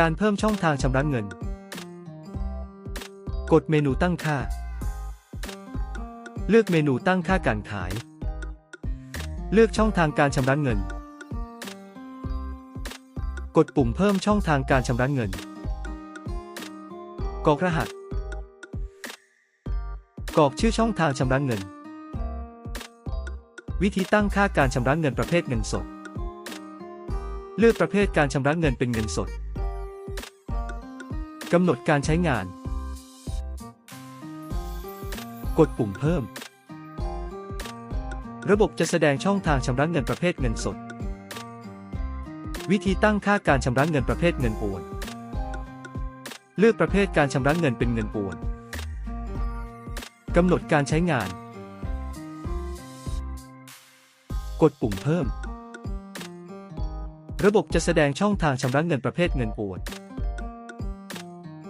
การเพิ่มช่องทางชำระเงิน กดเมนูตั้งค่า เลือกเมนูตั้งค่าการขาย เลือกช่องทางการชำระเงิน กดปุ่มเพิ่มช่องทางการชำระเงินกรอกรหัสกรอกชื่อช่องทางชำระเงิน วิธีตั้งค่าการชำระเงินประเภทเงินสด เลือกประเภทการชำระเงินเป็นเงินสด กำหนดการใช้งาน กดปุ่มเพิ่ม ระบบจะแสดงช่องทางชำระเงินประเภทเงินสด วิธีตั้งค่าการชำระเงินประเภทเงินโอน เลือกประเภทการชำระเงินเป็นเงินโอนกำหนดการใช้งาน กดปุ่มเพิ่ม ระบบจะแสดงช่องทางชำระเงินประเภทเงินโอน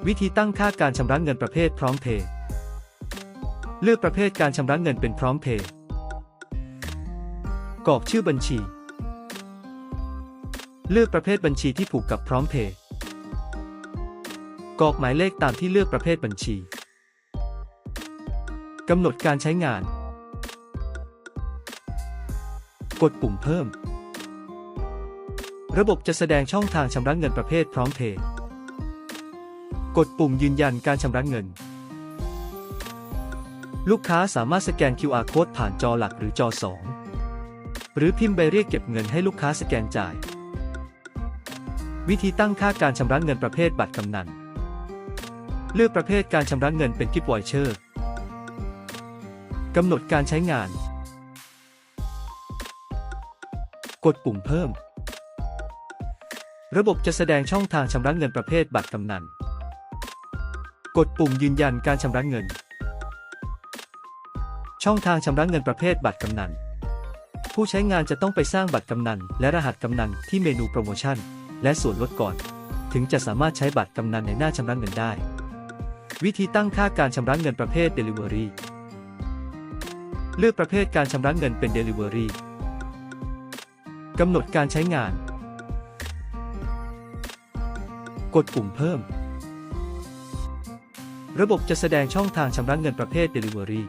วิธีตั้งค่าการชำระเงินประเภทพร้อมเพย์เลือกประเภทการชำระเงินเป็นพร้อมเพย์กรอกชื่อบัญชี เลือกประเภทบัญชีที่ผูกกับพร้อมเพย์กรอกหมายเลขตามที่เลือกประเภทบัญชีกำหนดการใช้งาน กดปุ่มเพิ่ม ระบบจะแสดงช่องทางชำระเงินประเภทพร้อมเพย์ กดปุ่มยืนยันการชำระเงิน ลูกค้าสามารถสแกน QR code ผ่านจอหลักหรือจอ 2 หรือพิมพ์ใบเรียกเก็บเงินให้ลูกค้าสแกนจ่าย วิธีตั้งค่าการชำระเงินประเภทบัตรกำนัน เลือกประเภทการชำระเงินเป็นกิฟต์วอยเชอร์กำหนดการใช้งาน กดปุ่มเพิ่ม ระบบจะแสดงช่องทางชำระเงินประเภทบัตรกำนัน กดปุ่มยืนยันการชำระเงิน ช่องทางชำระเงินประเภทบัตรกำนัน ผู้ใช้งานจะต้องไปสร้างบัตรกำนัน และรหัสกำนันที่เมนูโปรโมชั่น และส่วนลดก่อน ถึงจะสามารถใช้บัตรกำนันในหน้าชำระเงินได้ วิธีตั้งค่าการชำระเงินประเภท Delivery เลือกประเภทการชำระเงินเป็น Delivery กำหนดการใช้งาน กดปุ่มเพิ่ม ระบบจะแสดงช่องทางชำระเงินประเภท Delivery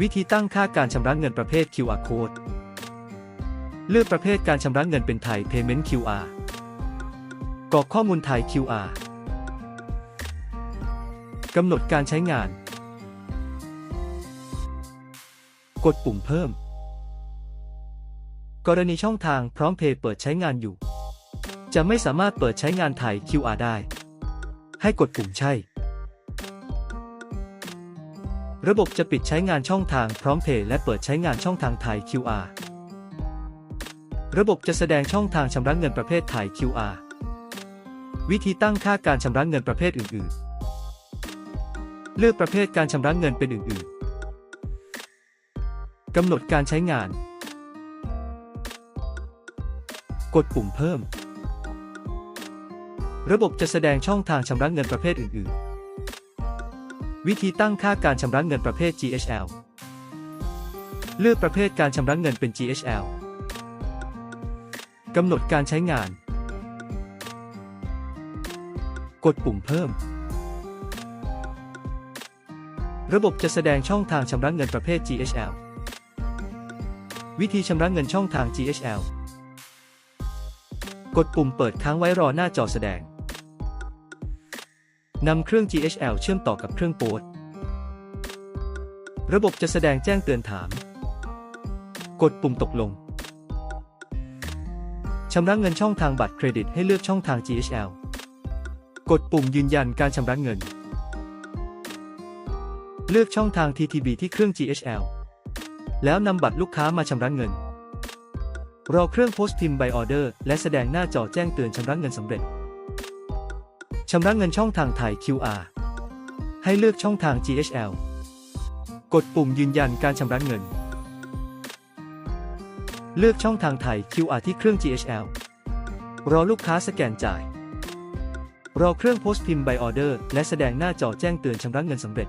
วิธีตั้งค่าการชำระเงินประเภท QR Code เลือกประเภทการชำระเงินเป็นไทย Payment QR กรอกข้อมูลไทย QR กำหนดการใช้งาน กดปุ่มเพิ่ม กรณีช่องทางพร้อมเพย์เปิดใช้งานอยู่ จะไม่สามารถเปิดใช้งานถ่าย QR ได้ ให้กดปุ่มใช่ ระบบจะปิดใช้งานช่องทางพร้อมเพย์และเปิดใช้งานช่องทางถ่าย QR ระบบจะแสดงช่องทางชำระเงินประเภทถ่าย QR วิธีตั้งค่าการชำระเงินประเภทอื่น ๆ เลือกประเภทการชำระเงินเป็นอื่น ๆ กำหนดการใช้งาน กดปุ่มเพิ่ม ระบบจะแสดงช่องทางชำระเงินประเภทอื่น ๆ วิธีตั้งค่าการชำระเงินประเภท GHL เลือกประเภทการชำระเงินเป็น GHL กำหนดการใช้งาน กดปุ่มเพิ่ม ระบบจะแสดงช่องทางชำระเงินประเภท GHL วิธีชำระเงินช่องทาง GHL กดปุ่มเปิดค้างไว้รอหน้าจอแสดง นำเครื่อง GHL เชื่อมต่อกับเครื่องโป๊ตระบบจะแสดงแจ้งเตือนถาม กดปุ่มตกลง ชำระเงินช่องทางบัตรเครดิตให้เลือกช่องทาง GHL กดปุ่มยืนยันการชำระเงิน เลือกช่องทาง TTB ที่เครื่อง GHL แล้วนำบัตรลูกค้ามาชำระเงิน รอเครื่องโพสต์พิมพ์ใบออเดอร์และแสดงหน้าจอแจ้งเตือนชำระเงินสำเร็จ ชำระเงินช่องทางถ่าย QR ให้เลือกช่องทาง GHL กดปุ่มยืนยันการชำระเงิน เลือกช่องทางถ่าย QR ที่เครื่อง GHL รอลูกค้าสแกนจ่าย รอเครื่องโพสต์พิมพ์ใบออเดอร์และแสดงหน้าจอแจ้งเตือนชำระเงินสำเร็จ